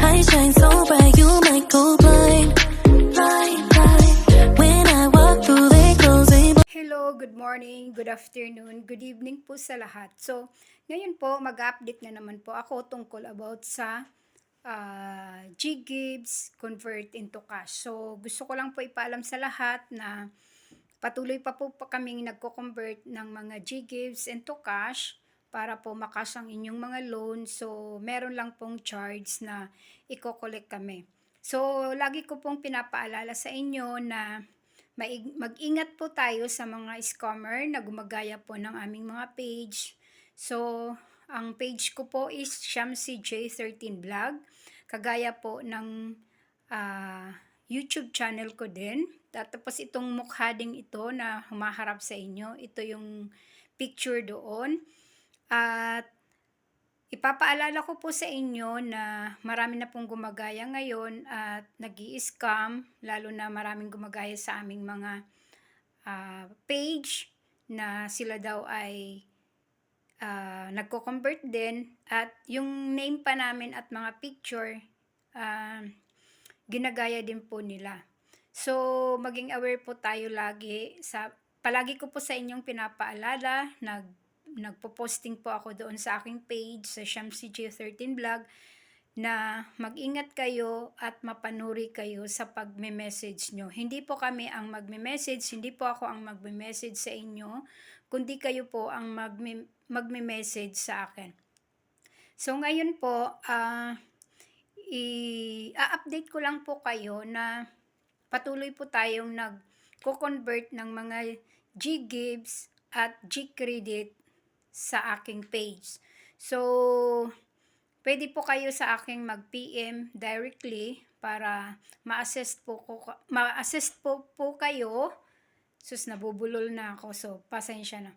I shine so bright, you might go blind. Blind, blind. When I walk through, they close, Hello, good morning, good afternoon, good evening po sa lahat. So, ngayon po, mag-update na naman po ako tungkol about sa ah, G-Gibbs convert into cash. So, gusto ko lang po ipaalam sa lahat na patuloy pa po pa kaming nagko-convert ng mga G-Gibbs into cash para po makas ang inyong mga loan. So, meron lang pong charge na i-collect kami. So, lagi ko pong pinapaalala sa inyo na mag-ingat po tayo sa mga scammer na gumagaya po ng aming mga page. So, ang page ko po is Shamsi J13 Vlog. Kagaya po ng ah, YouTube channel ko din. Tapos itong mukha ding ito na humaharap sa inyo. Ito yung picture doon. At Ipapaalala ko po sa inyo na marami na pong gumagaya ngayon at nag scam lalo na maraming gumagaya sa aming mga ah, page na sila daw ay ah, nagko-convert din at yung name pa namin at mga picture ah, ginagaya din po nila. So, maging aware po tayo lagi sa palagi ko po sa inyong pinapaalala, nag nagpo-posting po ako doon sa aking page sa Shamsi J13 Vlog na mag-ingat kayo at mapanuri kayo sa pagme-message nyo. Hindi po kami ang magme-message, hindi po ako ang magme-message sa inyo, kundi kayo po ang magme- magme-message sa akin. So ngayon po, ah i-update ko lang po kayo na patuloy po tayong nag-convert ng mga G-Gibbs at G-Credit sa aking page. So, pwede po kayo sa aking mag-PM directly para ma-assist po, ko, ma-assist po, po kayo. Sus, nabubulol na ako. So, pasensya na.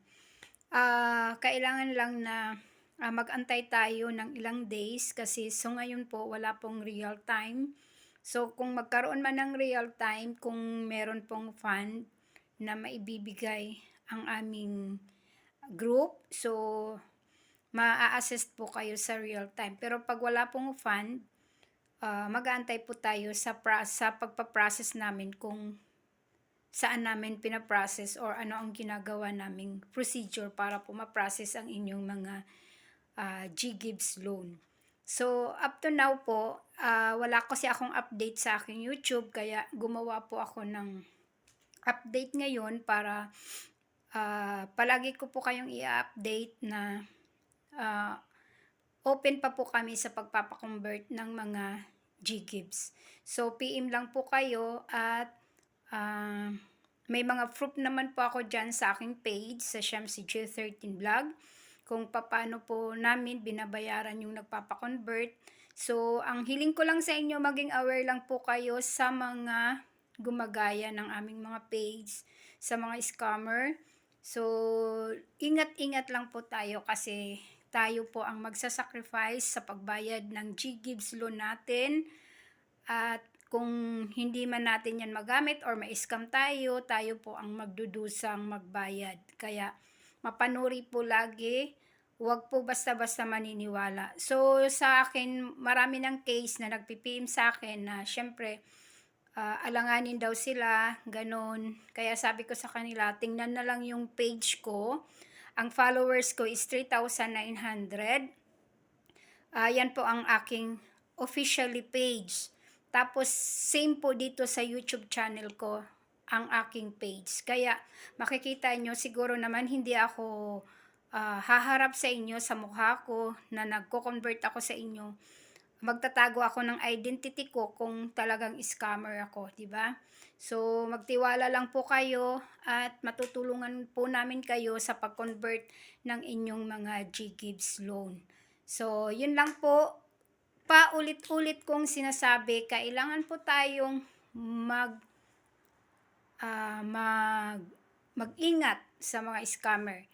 Ah, kailangan lang na ah, mag-antay tayo ng ilang days kasi so ngayon po wala pong real time. So, kung magkaroon man ng real time, kung meron pong fund na maibibigay ang aming group, so ma-assist po kayo sa real time. Pero pag wala pong fund, ah, mag-aantay po tayo sa, sa pagpaprocess namin kung saan namin pinaprocess or ano ang ginagawa naming procedure para po ma-process ang inyong mga ah, G-Gibbs loan. So, up to now po, ah, wala kasi akong update sa aking YouTube, kaya gumawa po ako ng update ngayon para ah, palagi ko po kayong i-update na ah, open pa po kami sa pagpapakonvert ng mga G-Gibbs. So, PM lang po kayo at ah, may mga proof naman po ako dyan sa aking page sa Shamsi J13 Vlog kung paano po namin binabayaran yung nagpapakonvert. So, ang hiling ko lang sa inyo, maging aware lang po kayo sa mga gumagaya ng aming mga page, sa mga scammer. So, ingat-ingat lang po tayo kasi tayo po ang magsasacrifice sa pagbayad ng G-Gibbs loan natin. At kung hindi man natin yan magamit or ma-scam tayo, tayo po ang magdudusang magbayad. Kaya mapanuri po lagi, huwag po basta-basta maniniwala. So sa akin, marami ng case na nagpipim sa akin na syempre, ah, alanganin daw sila, ganon. Kaya sabi ko sa kanila, tingnan na lang yung page ko. Ang followers ko is 3,900. Ah, yan po ang aking officially page. Tapos, same po dito sa YouTube channel ko, ang aking page. Kaya, makikita nyo, siguro naman hindi ako ah, haharap sa inyo sa mukha ko na nagko-convert ako sa inyo. Magtatago ako ng identity ko kung talagang scammer ako, di ba? So, magtiwala lang po kayo at matutulungan po namin kayo sa pag-convert ng inyong mga G-Gibbs loan. So, yun lang po paulit-ulit kong sinasabi, kailangan po tayong mag ah, mag mag-ingat sa mga scammer.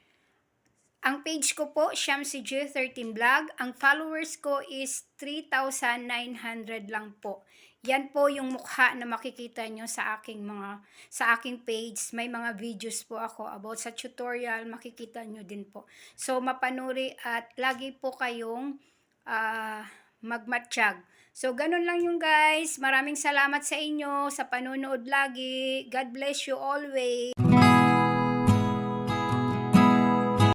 Ang page ko po, Shamsi J13 Vlog. Ang followers ko is 3,900 lang po. Yan po yung mukha na makikita nyo sa aking mga sa aking page. May mga videos po ako about sa tutorial, makikita nyo din po. So mapanuri at lagi po kayong ah, magmatsyag. So, ganun lang yung guys. Maraming salamat sa inyo sa panonood lagi. God bless you always.